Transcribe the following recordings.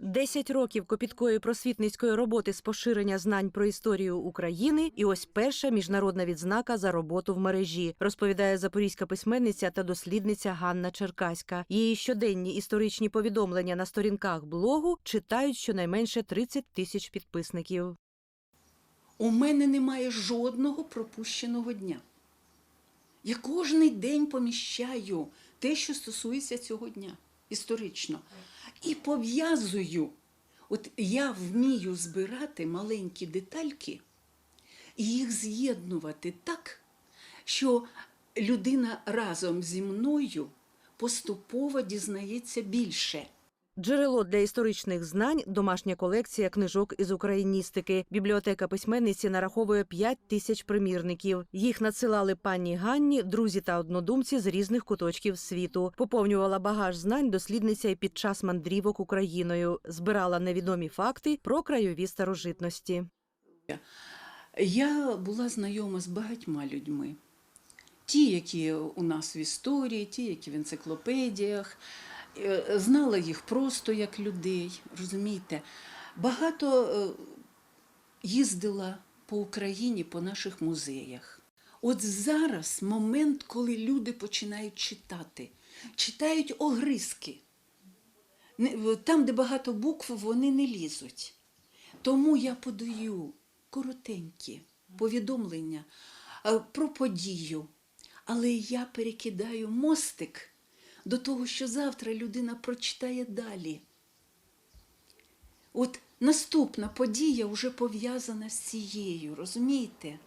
Десять років копіткої просвітницької роботи з поширення знань про історію України, і ось перша міжнародна відзнака за роботу в мережі, розповідає запорізька письменниця та дослідниця Ганна Черкаська. Її щоденні історичні повідомлення на сторінках блогу читають щонайменше 30 тисяч підписників. У мене немає жодного пропущеного дня. Я кожний день поміщаю те, що стосується цього дня історично. І пов'язую. От я вмію збирати маленькі детальки і їх з'єднувати так, що людина разом зі мною поступово дізнається більше. Джерело для історичних знань домашня колекція книжок із україністики. Бібліотека письменниці нараховує 5 тисяч примірників. Їх надсилали пані Ганні, друзі та однодумці з різних куточків світу. Поповнювала багаж знань дослідниця і під час мандрівок Україною. Збирала невідомі факти про крайові старожитності. Я була знайома з багатьма людьми. Ті, які у нас в історії, ті, які в енциклопедіях. Е, Знала їх просто як людей, розумієте. Багато е, їздила по Україні, по наших музеях. От зараз момент, коли люди починають читати, читають огризки. Там, де багато букв, вони не лізуть. Тому я подаю коротенькі повідомлення е, про подію, але я перекидаю мостик до того, що завтра людина прочитає далі. От наступна подія вже пов'язана з цією, розумієте?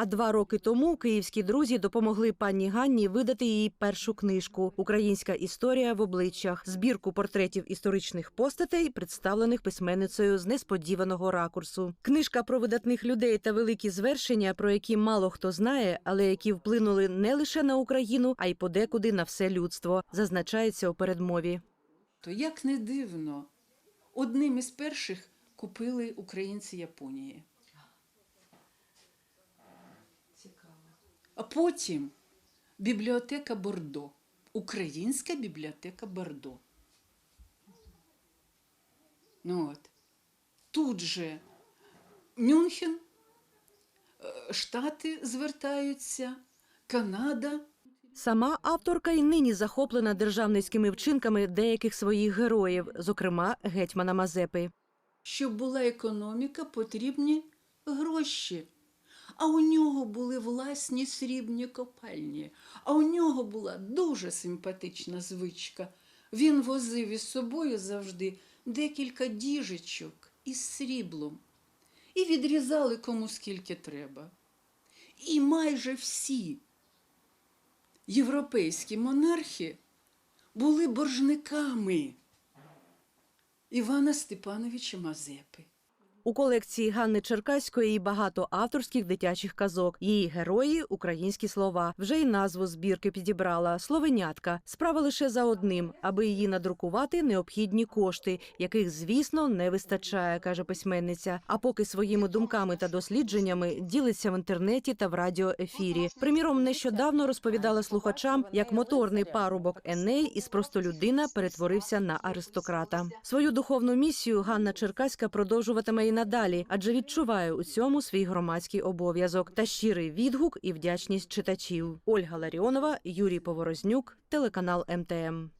А два роки тому київські друзі допомогли пані Ганні видати її першу книжку Українська історія в обличчях, збірку портретів історичних постатей, представлених письменницею з несподіваного ракурсу. Книжка про видатних людей та великі звершення, про які мало хто знає, але які вплинули не лише на Україну, а й подекуди на все людство, зазначається у передмові. То як не дивно, одним із перших купили українці Японії. А потім бібліотека Бордо, Українська бібліотека Бордо. Ну от. Тут же Мюнхен, е, Штати звертаються, Канада. Сама авторка й нині захоплена державницькими вчинками деяких своїх героїв, зокрема гетьмана Мазепи. Щоб була економіка, потрібні гроші. А у нього були власні срібні копальні. А у нього була дуже симпатична звичка. Він возив із собою завжди декілька діжечок із сріблом і відрізали кому скільки треба. І майже всі європейські монархи були боржниками. Івана Степановича Мазепи. У колекції Ганни Черкаської багато авторських дитячих казок. Її герої українські слова. Вже й назву збірки підібрала словенятка. Справа лише за одним, аби її надрукувати, необхідні кошти, яких, звісно, не вистачає, каже письменниця. А поки своїми думками та дослідженнями ділиться в інтернеті та в радіоефірі. Приміром, нещодавно розповідала слухачам, як моторний парубок Еней із простолюдина перетворився на аристократа. Свою духовну місію Ганна Черкаська продовжуватиме і надалі, адже відчуваю у цьому свій громадський обов'язок та щирий відгук і вдячність читачів. Ольга Ларіонова, Юрій Поворознюк, телеканал МТМ.